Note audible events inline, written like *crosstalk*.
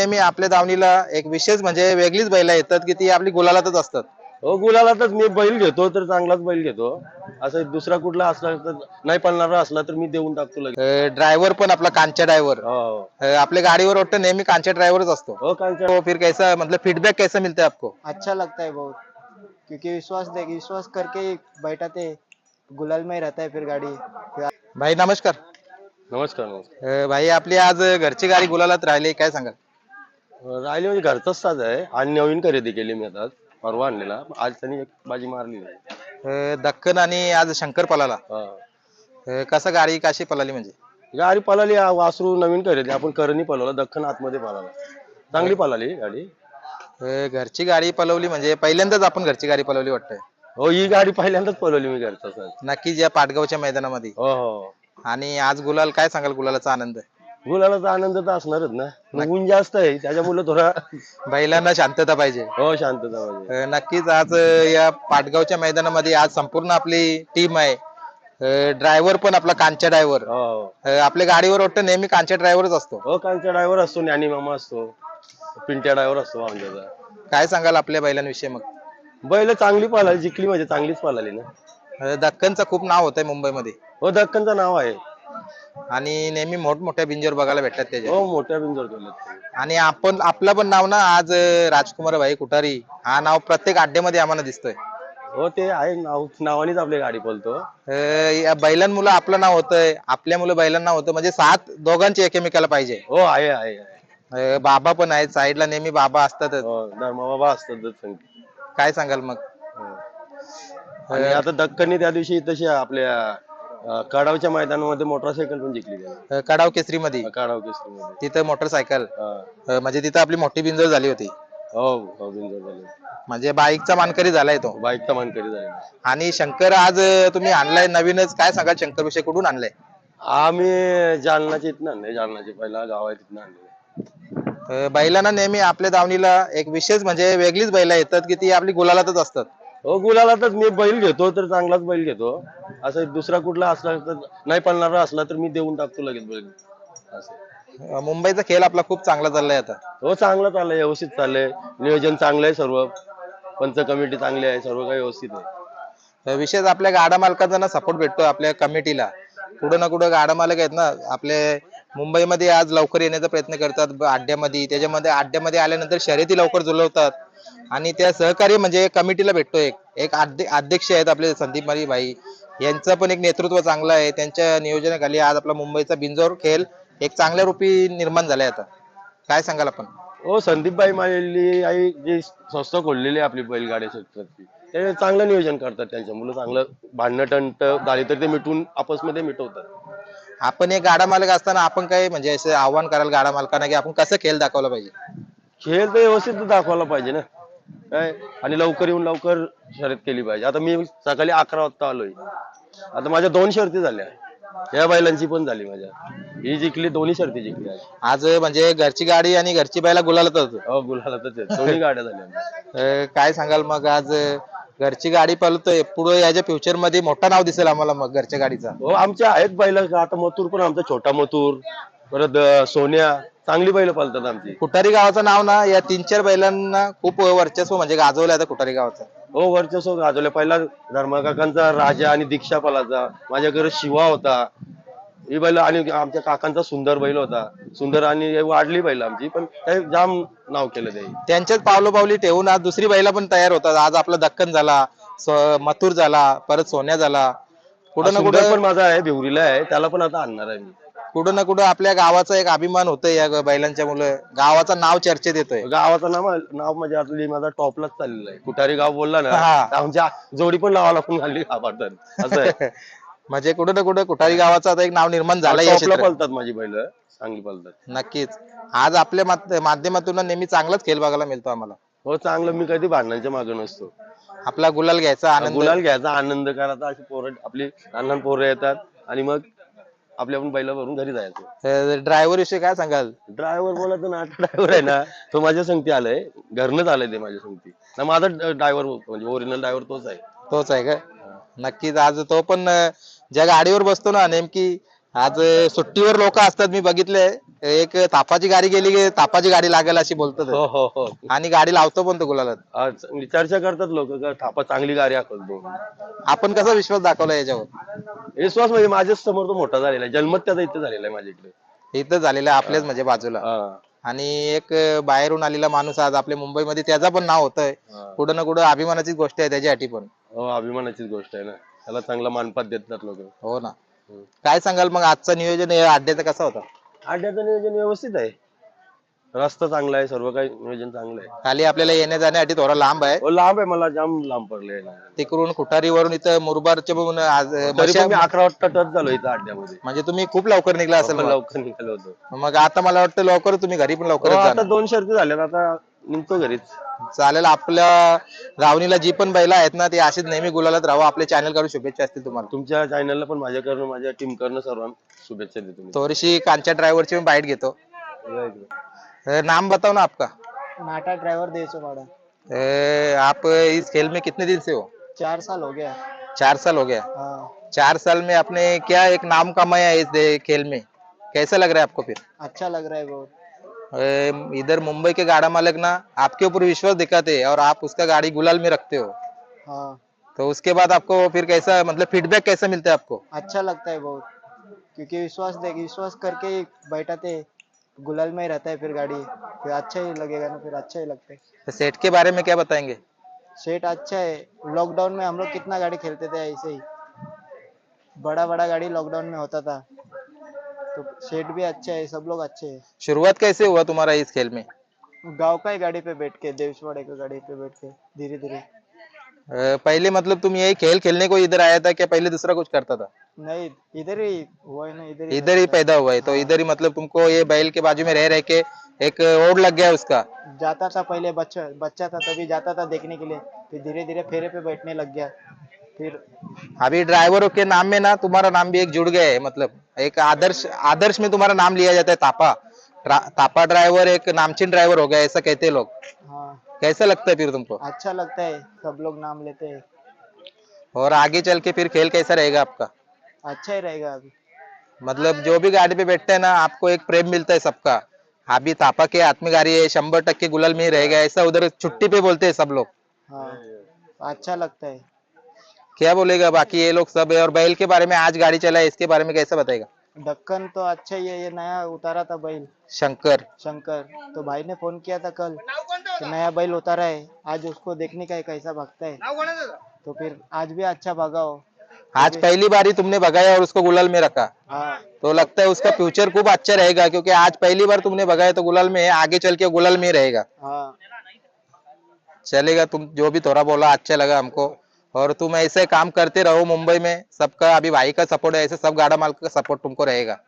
नेहमी आपल्या दावणीला एक विशेष म्हणजे वेगळीच बैला येतात की ती आपली गुलालातच असतात. हो गुलालातच मी बैल घेतो तर चांगलाच बैल घेतो. असं दुसरा कुठला असला तर नाही पळणारा असला तर मी देऊन टाकतो लगेच. ड्रायव्हर पण आपला कांच्या ड्रायव्हर हो. आपल्या गाडीवर वाटतं नेहमी कांच्या ड्रायव्हरच असतो. हो तो फिर कैसा मतलब फीडबैक कैसा मिलता है आपको? अच्छा लगता है बहुत क्योंकि विश्वास देख विश्वास करके ही बैठाते गुलाल में ही रहता है फिर गाड़ी। फिर भाई नमस्कार. नमस्कार नमस्कार. अं, भाई आपली आज घरची गाडी गुलालात राहिली काय सांगाल? राहिले म्हणजे घरचाच साज आहे. आणि नवीन खरेदी केली मी आता. परवा आणलेला. आज त्यांनी एक बाजी मारली. अं, दक्कन आणि आज शंकर पलाला. हा. अं, कसं गाडी कशी पलाली म्हणजे? गाडी पळाली आ- वासरू नवीन खरेदी. आपण करणी पळवला दख्खन आतमध्ये पळाला चांगली पळाली गाडी. अं, घरची गाडी पलवली म्हणजे पहिल्यांदाच आपण घरची गाडी पलवली वाटतंय. हो ही गाडी पहिल्यांदाच पळवली मी घरचा साज नक्कीच या पाटगावच्या मैदानामध्ये. हो हो. आणि आज गुलाल काय सांगाल गुलालाचा आनंद? गुलालाचा आनंद तर असणारच ना. ऊन जास्त आहे त्याच्यामुळे थोडा बैलांना शांतता पाहिजे. हो शांतता पाहिजे. अं, नक्कीच आज अं, या पाटगावच्या मैदानामध्ये आज संपूर्ण आपली टीम आहे. ड्रायव्हर पण आपला कांच्या ड्रायव्हर. हो आपल्या गाडीवर वाटतं नेहमी कांच्या ड्रायव्हरच असतो. हो कांच्या ड्रायव्हर असतो ज्ञानी मामा असतो. पिंट्या ड्रायव्हर असतो आमच्याचा काय सांगाल आपल्या बैलांविषयी मग? बैल चांगली पळाली जिंकली म्हणजे चांगलीच पळाली ना. अं, दक्कनचं खूप नाव होतंय मुंबईमध्ये. हो दक्कनचं नाव आहे. आणि नेहमी मोठमोठ्या बिंजोर बघायला भेटतात त्याच्या हो मोठ्या बिंजोर आणि आपण आपलं पण नाव ना आज राजकुमार भाई कुठारी. हा नाव प्रत्येक अड्ड्यामध्ये आम्हाला दिसतोय. हो ते आहे नाव नावानेच आपली गाडी पळतो. अं, या बैलांमुळे आपलं नाव होतंय. आपल्या मुलं बैलांना होतं. म्हणजे साथ दोघांची एकमेकाला पाहिजे. हो आहे आहे आहे. अं, बाबा पण आहेत. साईडला नेहमी बाबा असतातच. हो धर्माबाबा असतात काय सांगाल मग? आणि आता दक्कनने त्या दिवशी तशी आपल्या कडावच्या मैदानामध्ये मोटरसायकल पण जिंकली त्यांनी. अं, कडाव केसरी मध्ये कडाव केसरीमध्ये. तिथं मोटरसायकल हा. अं, म्हणजे तिथं आपली मोठी बिंजोर झाली होती. हो हो बिंजोर झाले म्हणजे बाईकचा मानकरी झालाय तो. बाईकचा मानकरी झाले आणि शंकर आज अं, तुम्ही आणलाय नवीनच. काय सांगाल शंकर विषय? कुठून आणलाय? आम्ही जालनाचे इथनं आणले जालनाचे पहिला गाव आहे तिथनं आणले अं, बैलांना नेहमी आपल्या दावणीला एक विशेष म्हणजे वेगळीच बैला येतात की ती आपली गुलालातच असतात. हो गुलालातच मी बैल घेतो तर चांगलाच बैल घेतो. असं दुसरा कुठला असला तर नाही पळणारा असला तर मी देऊन टाकतो लगेच बैल. असं. अं, मुंबईचा खेळ आपला खूप चांगला चाललाय आता. हो चांगलं चाललंय व्यवस्थित चाललंय. नियोजन चांगलं आहे सर्व. पंच कमिटी चांगली आहे सर्व काही व्यवस्थित आहे. अं, विशेष आपल्या गाडा मालकांचा ना सपोर्ट भेटतो आपल्या कमिटीला. कुठं ना कुठं गाडा मालक आहेत ना आपले मुंबईमध्ये आज लवकर येण्याचा प्रयत्न करतात आड्ड्यामध्ये. अड्ड्यामध्ये त्याच्यामध्ये अड्ड्यामध्ये आल्यानंतर शर्यती लवकर जुलवतात. आणि त्या सहकार्य म्हणजे कमिटीला भेटतो एक. एक अध्यक्ष आहेत आपले संदीप मारी भाई. यांचं पण एक नेतृत्व चांगलं आहे. त्यांच्या नियोजनाखाली आज आपला मुंबईचा बिंजोर खेळ एक चांगल्या रूपी निर्माण झालाय आता. काय सांगाल आपण? हो संदीपबाई मालेली आई जी संस्था खोललेली आहे आपली बैलगाड्या क्षेत्रातली ते चांगलं नियोजन करतात त्यांच्या मुलं चांगलं भांडणं टंट झाली तर ते मिटून आपसमध्ये मिटवतात. आपण एक गाडा मालक असताना आपण काय म्हणजे असं आव्हान कराल गाडा मालकांना की आपण कसं खेळ दाखवला पाहिजे? खेळ तर व्यवस्थित दाखवायला पाहिजे ना. काय? आणि लवकर येऊन लवकर शर्यत केली पाहिजे. आता मी सकाळी अकरा वाजता आलोय. आता माझ्या दोन शर्ती झाल्या. या बैलांची पण झाली माझ्या. ही जिंकली दोन्ही शर्ती जिंकली आज. आज म्हणजे घरची गाडी आणि घरची बैला गुलालच होतो हो गुलालातच आहेत. दोन्ही गाड्या झाल्या. *laughs* आमच्या. अं, काय सांगाल मग आज? अं, घरची गाडी पळतोय. पुढे याच्या फ्युचरमध्ये मोठं नाव दिसेल आम्हाला मग घरच्या गाडीचा. हो आमच्या आहेत बैल. आता मथुर पण आमचा छोटा मथुर परत अं, सोन्या. चांगली बैल पालतात आमची. कुठारी गावाचं नाव ना या तीन चार बैलांना खूप वर्चस्व म्हणजे गाजवलं आता कुठारी गावाचं. हो वर्चस्व गाजवलं पहिला धर्मकाकांचा राजा आणि दीक्षा पालाचा. माझ्या घरी शिवा होता. ही बैल आणि आमच्या काकांचा सुंदर बैल होता. सुंदर आणि वाढली बैल आमची पण काही जाम नाव केलं ते. त्यांच्याच पावलो पावली ठेवून आज दुसरी बैला पण तयार होतात. आज आपला दक्कन झाला मथुर झाला परत सोन्या झाला. कुठं ना कुठं पण माझा आहे भिवरीला आहे. त्याला पण आता आणणार आहे मी. कुठं ना कुठं आपल्या गावाचा एक अभिमान होतोय या बैलांच्या मुलं. गावाचं नाव चर्चेत येतोय. गावाचं नाव नाव म्हणजे आता माझा टॉपलाच चाललेलं आहे. कुठारी गाव बोलला ना आमच्या जोडी पण पण घालली? गावात *laughs* असं आहे. म्हणजे कुठं ना कुठं कुठारी गावाचं आता एक नाव निर्माण झालंय या टॉपला क्षेत्रात. पळतात माझी बैल चांगली पळतात. नक्कीच. आज आपल्या मात- माध्यमातून नेहमी चांगलाच खेळ बघायला मिळतो आम्हाला. हो चांगलं. मी कधी भांडणांच्या मागे नसतो. आपला गुलाल घ्यायचा आनंद. गुलाल घ्यायचा आनंद करायचा अशी पोरं आपली लहान लहान पोरं येतात आणि मग आपल्या आपण बैला भरून घरी जायचं. ड्रायव्हर विषयी काय सांगाल? ड्रायव्हर बोलायचं ना ड्रायव्हर आहे ना तो माझ्या संगती आलाय. घरनच आलाय ते माझ्या संगती. ना माझा ड्रायव्हर म्हणजे ओरिजिनल ड्रायव्हर तोच आहे. तोच आहे का? नक्कीच. आज तो पण ज्या गाडीवर बसतो ना नेमकी आज सुट्टीवर लोक असतात मी बघितले एक तापाची गाडी गेली की तापाची गाडी लागेल अशी बोलतात. हो हो हो. आणि गाडी लावतो पण तो आज चांगली चर्चा करतात लोक थापा चांगली गाडी हाकलतो आपण कसा विश्वास दाखवला याच्यावर? विश्वास म्हणजे माझ्याच समोर तो मोठा झालेला आहे. जन्मत त्याचा इथे झालेला आहे माझ्या इकडे. इथं झालेलं आहे आपल्याच म्हणजे बाजूला. हा. आणि एक बाहेरून आलेला माणूस आज आपल्या मुंबईमध्ये त्याचा पण नाव होतंय. हा. कुठं ना कुठं अभिमानाची गोष्ट आहे त्याच्यासाठी पण. हो अभिमानाचीच गोष्ट आहे ना. त्याला चांगला मानपात देतात लोक. हो ना. काय सांगाल मग आजचं नियोजन? या अड्ड्याचं कसं होतं? आड्याचं नियोजन व्यवस्थित आहे. रस्ता चांगला आहे सर्व काही नियोजन चांगलं आहे. खाली आपल्याला येण्या जाण्यासाठी थोडा लांब आहे. हो लांब आहे मला जाम लांब पडले तिकडून कुठारीवरून इथं मुरबारच्या बघून आज तरी मशा- पण मी अकरा वाजता टच झालो इथं अड्ड्यामध्ये म्हणजे तुम्ही खूप लवकर निघला असेल आपण मग. लवकर निघालो होतो. मग आता मला वाटतं लवकर तुम्ही घरी पण हो, लवकरच आता दोन शर्ती झाल्यात. आता निघतो घरीच. चालेल आपल्या गावणीला जी पण बैला आहेत ना ती अशीच नेहमी गुलालात राहावं. आपल्या चॅनलकडून शुभेच्छा असतील तुम्हाला. तुमच्या चॅनलला पण माझ्याकडनं माझ्या टीम करणं सर्वांना शुभेच्छा देतो मी. थोडीशी कांच्या ड्रायव्हरची पण बाईट घेतो. अ, नाम बताओ ना आपका. नाटा ड्राइवर देसो भाड़ा अ, आप इस खेल में कितने दिन से हो? चार साल हो गया. चार साल हो गया. हाँ. चार साल में आपने क्या एक नाम कमाया है इस दे- खेल में? कैसा लग रहा है आपको फिर? अच्छा लग रहा है बहुत. इधर मुंबई के गाड़ा मालिक ना आपके ऊपर विश्वास दिखाते हैं और आप उसका गाड़ी गुलाल में रखते हो। हाँ। तो उसके बाद आपको फिर कैसा मतलब फीडबैक कैसा मिलता है आपको? अच्छा लगता है बहुत क्योंकि विश्वास विश्वास करके ही बैठाते गुलाल में ही रहता है फिर गाड़ी फिर अच्छा ही लगेगा ना फिर अच्छा ही लगता है। तो सेट के बारे में क्या बताएँगे? सेट अच्छा है लॉकडाउन में हम लोग कितना गाड़ी खेलते थे ऐसे ही बड़ा बड़ा गाड़ी लॉकडाउन में होता था। तो सेट भी अच्छा है सब लोग अच्छे हैं। शुरुआत कैसे हुआ तुम्हारा इस खेल में? गाँव का ही गाड़ी पे बैठ के देवसवाड़े का गाड़ी पे बैठ के धीरे धीरे पहले मतलब तुम यही खेल खेलने को इधर आया था क्या पहले दूसरा कुछ करता था? नहीं इधर ही हुआ है ना इधर ही इधर ही पैदा हुआ है तो इधर ही मतलब तुमको ये बैल के बाजू में रह रह के एक ओढ़ लग गया उसका? जाता था पहले बच्चा बच्चा था तभी जाता था देखने के लिए फिर धीरे धीरे फेरे पे बैठने लग गया। फिर अभी ड्राइवरों के नाम में ना तुम्हारा नाम भी एक जुड़ गया है मतलब एक आदर्श आदर्श में तुम्हारा नाम लिया जाता है तापा। तापा ड्राइवर एक नामचीन ड्राइवर हो गया ऐसा कहते हैं लोग। हाँ। कैसा लगता है फिर तुमको? अच्छा लगता है सब लोग नाम लेते हैं। और आगे चल के फिर खेल कैसा रहेगा आपका? अच्छा ही रहेगा अभी। मतलब जो भी गाड़ी पे बैठते हैं ना आपको एक प्रेम मिलता है सबका। अभी तापा के हाथ में गाड़ी है शंबर टक्के गुलाल में ही रहेगा ऐसा उधर छुट्टी पे बोलते हैं सब लोग। हाँ अच्छा लगता है। क्या बोलेगा? बाकी ये लोग सब है और बैल के बारे में आज गाड़ी चला है इसके बारे में कैसा बताएगा? ढक्कन तो अच्छा ही है ये नया उतारा था बैल। शंकर। शंकर तो भाई ने फ़ोन किया था कल कि नया बैल उतारा है आज उसको देखने का है कैसा भागता है। तो फिर आज भी अच्छा भागा हो आज पहली बारी तुमने भगाया और उसको गुलाल में रखा। हाँ। तो लगता है उसका फ्यूचर खूब अच्छा रहेगा क्योंकि आज पहली बार तुमने भगाया तो गुलाल में है आगे चल के गुलाल में रहेगा। हाँ। चलेगा तुम जो भी थोड़ा बोला अच्छा लगा हमको। और तुम ऐसे काम करते रहो मुंबई में सबका अभी भाई का सपोर्ट है ऐसे सब गाड़ा माल का सपोर्ट तुमको रहेगा।